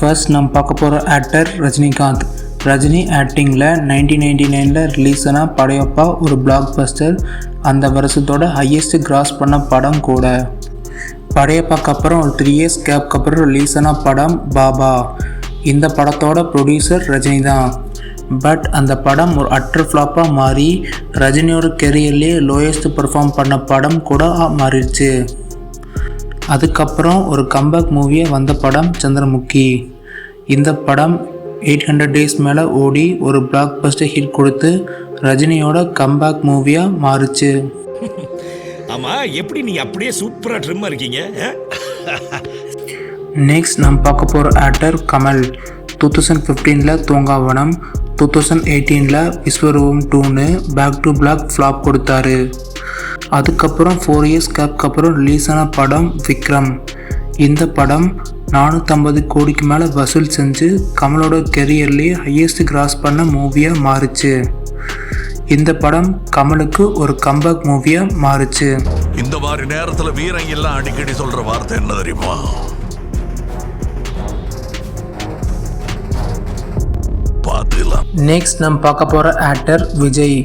First நம்ம பார்க்க போகிற ஆக்டர் ரஜினிகாந்த். ரஜினி ஆக்டிங்கில் நைன்டீன் நைன்டி நைனில் ரிலீஸ் ஆன படையப்பா ஒரு பிளாக் பஸ்டர் அந்த வருஷத்தோட ஹையஸ்ட் கிராஸ் பண்ண படம் கூட. படையப்பாக்கு அப்புறம் ஒரு த்ரீ இயர்ஸ் கேப்க்கு அப்புறம் ரிலீஸ் ஆன படம் பாபா. இந்த படத்தோட ப்ரொடியூசர் ரஜினி தான் பட் அந்த படம் ஒரு அட்டர் ஃப்ளாப்பாக மாறி ரஜினியோட கெரியர்லேயே லோயஸ்ட் பெர்ஃபார்ம் பண்ண படம் கூட மாறிடுச்சு. அதுக்கப்புறம் ஒரு கம்பேக் மூவியாக வந்த படம் சந்திரமுகி. இந்த படம் எயிட் ஹண்ட்ரட் டேஸ் மேலே ஓடி ஒரு பிளாக் பஸ்டர் ஹிட் கொடுத்து ரஜினியோட கம்பேக் மூவியாக மாறுச்சு. ஆமா எப்படி நீங்க அப்படியே சூப்பரா ட்ரிம்மா இருக்கீங்க? நெக்ஸ்ட் நம்ம பார்க்க போகிற ஆக்டர் கமல். டூ தௌசண்ட் ஃபிஃப்டீனில் தூங்காவனம் டூ தௌசண்ட் எயிட்டீனில் விஸ்வரூபம் டூன்னு பேக் டு பிளாக் ஃப்ளாப் கொடுத்தாரு. அதுக்கப்புறம் ஃபோர் இயர்ஸ் கேப்க்கு அப்புறம் ரிலீஸ் ஆன படம் விக்ரம். இந்த படம் நானூற்றம்பது கோடிக்கு மேலே வசூல் செஞ்சு கமலோட கெரியர்லேயே ஹையஸ்ட் கிராஸ் பண்ண மூவியாக மாறுச்சு. இந்த படம் கமலுக்கு ஒரு கம்பேக் மூவியாக மாறுச்சு. இந்த மாதிரி நேரத்தில் வீரங்கெல்லாம் அடிக்கடி சொல்கிற வார்த்தை என்ன தெரியுமா? நெக்ஸ்ட் நம்ம பார்க்க போகிற ஆக்டர் விஜய்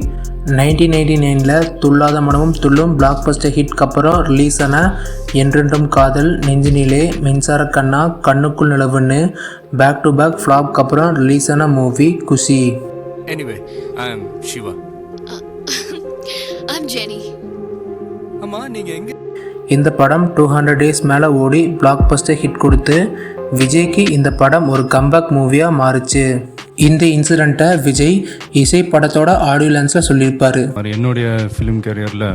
நைன்டீன் நைன்டி நைனில் துள்ளாத மனமும் துள்ளும் பிளாக் பஸ்டர் ஹிட்க்கு அப்புறம் ரிலீஸ் ஆன என்றென்றும் காதல் நெஞ்சினிலே மின்சார கண்ணா கண்ணுக்குள் நிலவுன்னு பேக் டு பேக் ஃப்ளாப்க்கு அப்புறம் ரிலீஸ் ஆன movie Kushi Anyway, I'm Shiva. I'm Jenny. அம்மா நீங்க எங்க இந்த படம் டூ ஹண்ட்ரட் டேஸ் மேலே ஓடி பிளாக் பஸ்டர் ஹிட் கொடுத்து விஜய்க்கு இந்த படம் ஒரு கம்பேக் மூவியாக மாறுச்சு இந்த இன்சிடெண்ட்டை விஜய் இசை படத்தோட ஆடியோ லான்ஸில் சொல்லியிருப்பார் என்னுடைய ஃபிலிம் கேரியரில்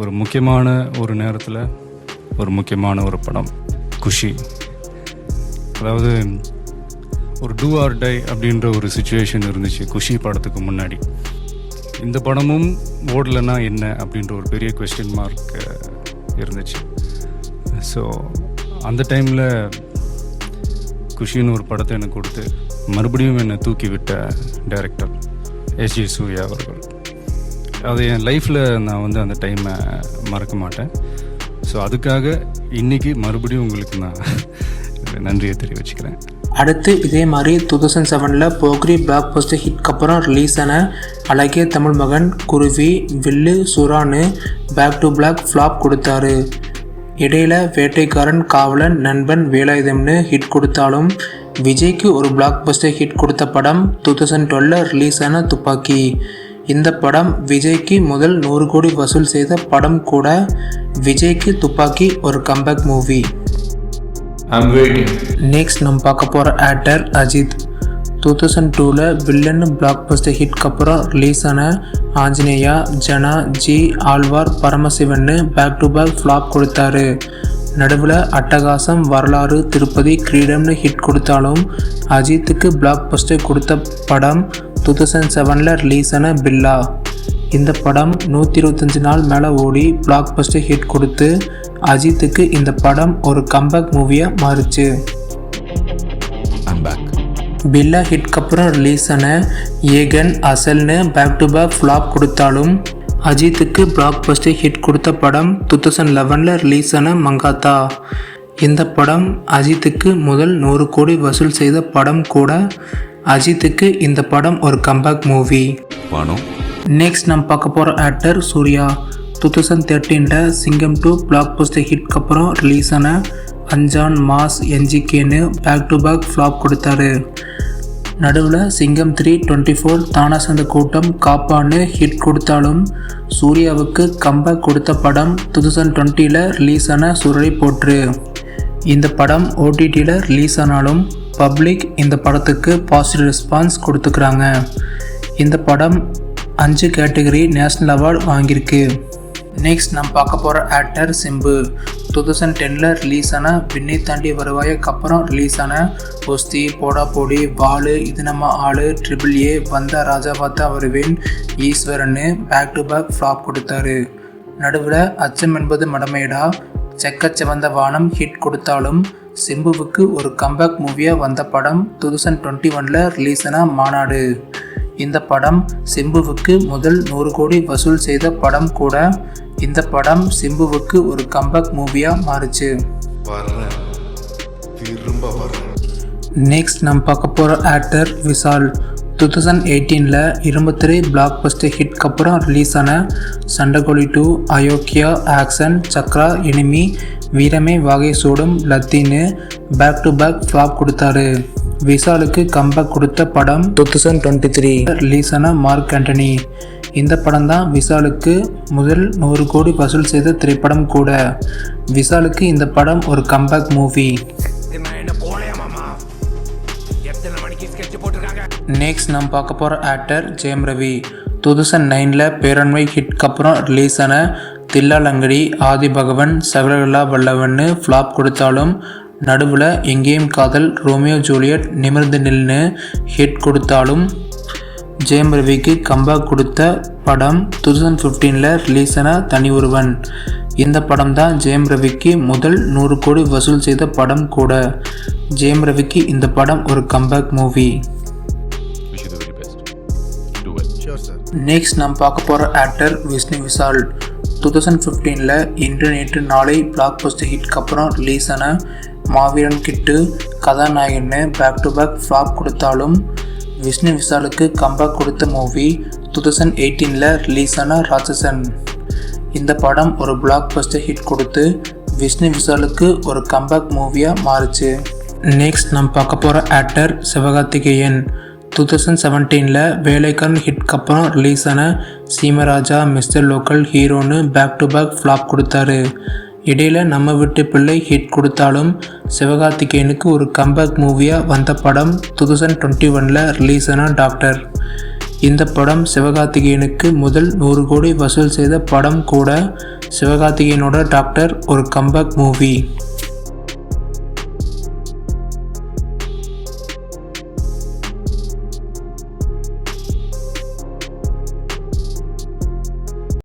ஒரு முக்கியமான ஒரு நேரத்தில் ஒரு முக்கியமான ஒரு படம் குஷி. அதாவது ஒரு டூ ஆர் டை அப்படின்ற ஒரு சுச்சுவேஷன் இருந்துச்சு குஷி படத்துக்கு முன்னாடி. இந்த படமும் ஓடலைன்னா என்ன அப்படின்ற ஒரு பெரிய கொஸ்டின் மார்க் இருந்துச்சு. ஸோ அந்த டைமில் குஷின்னு ஒரு படத்தை எனக்கு கொடுத்து மறுபடியும் என்னை தூக்கிவிட்ட டைரக்டர் எஸ் ஜி சூர்யா அவர்கள். அது என் லைஃப்பில் நான் வந்து அந்த டைமை மறக்க மாட்டேன். ஸோ அதுக்காக இன்னைக்கு மறுபடியும் உங்களுக்கு நான் நன்றியை தெரிவிச்சுக்கிறேன். அடுத்து இதே மாதிரி டூ தௌசண்ட் செவனில் போக்ரி பிளாக் பஸ்டர் ஹிட்க்கு அப்புறம் ரிலீஸ் ஆன அழகிய தமிழ் மகன் குருவி வில்லு சுரானு பேக் டு பிளாக் ஃப்ளாப் கொடுத்தாரு. இடையில வேட்டைக்காரன் காவலன் நண்பன் வேலாயுதம்னு ஹிட் கொடுத்தாலும் விஜய்க்கு ஒரு பிளாக் பஸ்டர் ஹிட் கொடுத்த படம் டூ தௌசண்ட் டுவெலில் ரிலீஸ் ஆன துப்பாக்கி. இந்த படம் விஜய்க்கு முதல் நூறு கோடி வசூல் செய்த படம் கூட விஜய்க்கு துப்பாக்கி ஒரு கம்பேக் மூவி நெக்ஸ்ட் நம்ம பார்க்க போகிற ஆக்டர் அஜித். டூ தௌசண்ட் டூவில் வில்லன் பிளாக் பஸ்டர் ஹிட்க்கு அப்புறம் ரிலீஸ் ஆன ஆஞ்சநேயா ஜனா ஜி ஆழ்வார் பரமசிவன்னு பேக் டு பேக் ஃப்ளாப் கொடுத்தாரு. நடுவில் அட்டகாசம் வரலாறு திருப்பதி கிரீடம்னு ஹிட் கொடுத்தாலும் அஜித்துக்கு பிளாக் பஸ்டர் கொடுத்த படம் டூ தௌசண்ட் செவனில் ரிலீஸ் ஆன பில்லா. இந்த படம் நூற்றி இருபத்தஞ்சு நாள் மேலே ஓடி பிளாக் பஸ்டர் ஹிட் கொடுத்து அஜித்துக்கு இந்த படம் ஒரு கம்பேக் மூவியாக மாறுச்சு. பில்லா ஹிட்க்கு அப்புறம் ரிலீஸ் ஆன ஏகன் அசல்னு பேக் டு பேக் ஃப்ளாப் கொடுத்தாலும் அஜித்துக்கு பிளாக் பஸ்டர் ஹிட் கொடுத்த படம் டூ தௌசண்ட் லெவனில் ரிலீஸ் ஆன மங்காத்தா. இந்த படம் அஜித்துக்கு முதல் நூறு கோடி வசூல் செய்த படம் கூட அஜித்துக்கு இந்த படம் ஒரு கம்பேக் மூவி நெக்ஸ்ட் நம்ம பார்க்க போகிற ஆக்டர் சூர்யா. டூ தௌசண்ட் தேர்ட்டீனில் சிங்கம் டூ பிளாக் போஸ்டர் ஹிட்க்கு அப்புறம் ரிலீஸ் ஆன அஞ்சான் மாஸ் என்ஜிகேன்னு பேக் டு பேக் ஃப்ளாப் கொடுத்தாரு. நடுவில் சிங்கம் த்ரீ டுவெண்ட்டி ஃபோர் தானா சந்த கூட்டம் காப்பான்னு ஹிட் கொடுத்தாலும் சூர்யாவுக்கு கம்பேக் கொடுத்த படம் டூ தௌசண்ட் டுவெண்ட்டியில் ரிலீஸ் ஆன சுரரை போற்று. இந்த படம் ஓடிடியில் ரிலீஸ் ஆனாலும் பப்ளிக் இந்த படத்துக்கு பாசிட்டிவ் ரெஸ்பான்ஸ் கொடுத்துக்கிறாங்க. இந்த படம் அஞ்சு கேட்டகரி நேஷ்னல் அவார்டு வாங்கியிருக்கு. நெக்ஸ்ட் நம்ம பார்க்க போகிற ஆக்டர் சிம்பு. டூ தௌசண்ட் டெனில் ரிலீஸ் ஆன விண்ணை தாண்டி வருவாய்க்கு அப்புறம் ரிலீஸ் ஆன ஒஸ்தி போடா போடி வாலு இது நம்ம ஆளு ட்ரிபிள் ஏ வந்த ராஜா பார்த்தா வருவேன் ஈஸ்வரன்னு பேக் டு பேக் ஃப்ளாப் கொடுத்தாரு. நடுவில் அச்சம் என்பது மடமேடா. செக்கச்செவந்த வானம் ஹிட் கொடுத்தாலும் சிம்புவுக்கு ஒரு கம்பேக் மூவியாக வந்த படம் டூ தௌசண்ட் டுவெண்ட்டி ஒனில் ரிலீஸ் ஆன மாநாடு. இந்த படம் சிம்புவுக்கு முதல் நூறு கோடி வசூல் செய்த படம் கூட இந்த படம் சிம்புவுக்கு ஒரு கம்பேக் மூவியாக மாறுச்சு. நெக்ஸ்ட் நம்ம பார்க்க போகிற ஆக்டர் விஷால். டூ தௌசண்ட் எயிட்டீனில் இருபத்திரை பிளாக் பஸ்டர் ஹிட்க்கு அப்புறம் ரிலீஸ் ஆன Sandakozhi two Ayogya action Chakra enemy Veerame Vaagai Soodum லத்தீன்னு back to back flop கொடுத்தாரு. விஷாலுக்கு கம்பேக் கொடுத்த படம் two thousand twenty three release ஆன மார்க் ஆண்டனி. இந்த படம் தான் விஷாலுக்கு முதல் நூறு கோடி வசூல் செய்த திரைப்படம் கூட. விஷாலுக்கு இந்த படம் ஒரு கம்பேக் மூவி நெக்ஸ்ட் நம்ம பார்க்க போகிற actor Jayam Ravi. Two thousand நைனில் பேரண்மை ஹிட்க்கு அப்புறம் ரிலீஸ் ஆன தில்லாலங்கடி ஆதி பகவன் சகலகலா வல்லவன்னு ஃப்ளாப் கொடுத்தாலும் நடுவில் எங்கேயும் காதல் ரோமியோ ஜூலியட் நிமிர்ந்து நில்னு ஹிட் கொடுத்தாலும் ஜெயம் ரவிக்கு கம்பேக் கொடுத்த படம் டூ தௌசண்ட் ஃபிஃப்டீனில் ரிலீஸ் ஆன தனி ஒருவன். இந்த படம் தான் ஜெயம் ரவிக்கு முதல் நூறு கோடி வசூல் செய்த படம் கூட. ஜெயம் ரவிக்கு இந்த படம் ஒரு கம்பேக் மூவி நெக்ஸ்ட் நம்ம பார்க்க போகிற actor Vishnu Vishal two thousand ஃபிஃப்டீனில் Indru நேற்று நாளை பிளாக் பஸ்ட் ஹிட்க்கு அப்புறம் ரிலீஸ் ஆன மாவீரன் கிட்டு கதாநாயகன்னு பேக் டு பேக் ஃப்ளாப் கொடுத்தாலும் விஷ்ணு விஷாலுக்கு கம்பேக் கொடுத்த மூவி டூ தௌசண்ட் எயிட்டீனில் ரிலீஸ் ஆன ராட்சசன். இந்த படம் ஒரு பிளாக் பஸ்டர் ஹிட் கொடுத்து விஷ்ணு விஷாலுக்கு ஒரு கம்பேக் மூவியாக மாறுச்சு. நெக்ஸ்ட் நம்ம பார்க்க போகிற ஆக்டர் சிவகார்த்திகேயன். டூ தௌசண்ட் செவன்டீனில் வேலைக்கான் ஹிட்க்கு அப்புறம் ரிலீஸ் ஆன சீமராஜா மிஸ்டர் லோக்கல் ஹீரோன்னு பேக் டு பேக் ஃப்ளாப் கொடுத்தாரு. இடையில் நம்ம வீட்டு பிள்ளை ஹிட் கொடுத்தாலும் சிவகார்த்திகேயனுக்கு ஒரு கம்பேக் மூவியாக வந்த படம் டூ தௌசண்ட் டுவெண்ட்டி ஒனில் ரிலீஸ் ஆன டாக்டர் இந்த படம் சிவகார்த்திகேயனுக்கு முதல் நூறு கோடி வசூல் செய்த படம் கூட சிவகார்த்திகேயனோட டாக்டர் ஒரு கம்பேக் மூவி